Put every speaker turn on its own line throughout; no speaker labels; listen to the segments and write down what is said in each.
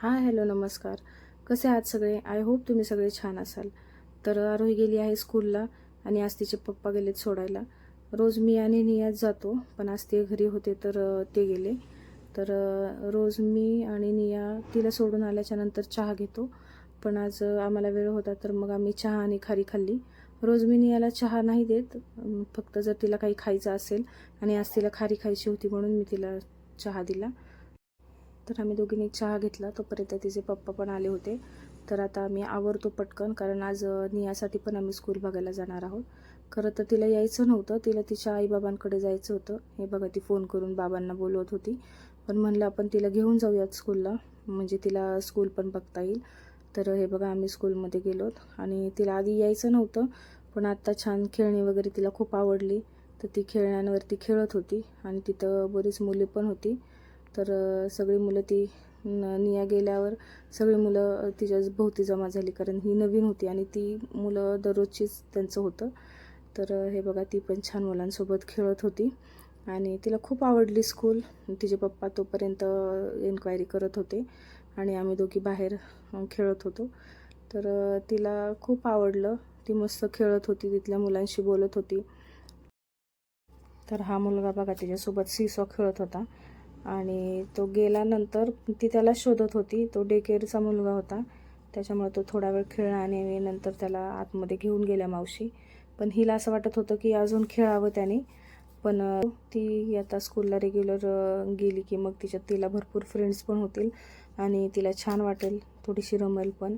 हां हॅलो नमस्कार. कसे आहात सगळे? आय होप तुम्ही सगळे छान असाल. तर आरोही गेली आहे स्कूलला आणि आज तिचे पप्पा गेलेत सोडायला. रोज मी आणि नियाज जातो पण आज ते घरी होते तर ते गेले. तर रोज मी आणि निया तिला सोडून आल्याच्यानंतर चहा घेतो. पण आज आम्हाला वेळ होता तर मग आम्ही चहा आणि खारी खाल्ली. रोज मी नियाला चहा नाही देत फक्त जर तिला काही खायचं असेल आणि आज तिला खारी खायची होती म्हणून मी तिला चहा दिला. तर आम्ही दोघींनी चहा घेतला. तोपर्यंत तिचे पप्पा पण आले होते. तर आता आम्ही आवरतो पटकन कारण आज नियासाठी पण आम्ही स्कूल बघायला जाणार आहोत. खरं तर तिला यायचं नव्हतं. तिला तिच्या आईबाबांकडे जायचं होतं. हे बघा ती फोन करून बाबांना बोलवत होती. पण म्हणलं आपण तिला घेऊन जाऊयात स्कूलला म्हणजे तिला स्कूल पण बघता येईल. तर हे बघा आम्ही स्कूलमध्ये गेलोत आणि तिला आधी यायचं नव्हतं. पण आत्ता छान खेळणी वगैरे तिला खूप आवडली. तर ती खेळण्यांवरती खेळत होती. आणि तिथं बरीच मुले पण होती. तर सगळी मुलं ती निया गेल्यावर सगळी मुलं तिच्या भोवती जमा झाली. कारण ही नवीन होती आणि ती मुलं दररोजचीच त्यांचं होतं. तर हे बघा ती पण छान मुलांसोबत खेळत होती. आणि तिला खूप आवडली स्कूल तिचे पप्पा तोपर्यंत एन्क्वायरी करत होते. आणि आम्ही दोघी बाहेर खेळत होतो. तर तिला खूप आवडलं. ती मस्त खेळत होती. तिथल्या मुलांशी बोलत होती. तर हा मुलगा बघा तिच्यासोबत सीसॉ खेळत होता. आणि तो गेल्यानंतर ती त्याला शोधत होती. तो डे केअरचा मुलगा होता. त्याच्यामुळे तो थोडा वेळ खेळला आणि नंतर त्याला आतमध्ये घेऊन गेल्या मावशी. पण हिला असं वाटत होतं की अजून खेळावं त्याने. पण ती आता स्कूलला रेग्युलर गेली की मग तिच्यात तिला भरपूर फ्रेंड्स पण होतील आणि तिला छान वाटेल. थोडीशी रमेल पण.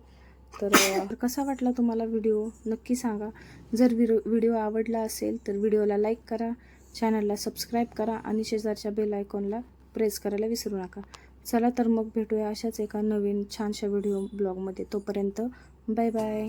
तर कसा वाटला तुम्हाला व्हिडिओ नक्की सांगा. जर व्हिडिओ व्हिडिओ आवडला असेल तर व्हिडिओला लाईक करा. चॅनलला सबस्क्राईब करा आणि शेजारच्या बेल आयकॉनला प्रेस करायला विसरू नका. चला तर मग भेटूया अशाच एका नवीन छानशा व्हिडिओ ब्लॉगमध्ये तोपर्यंत बाय बाय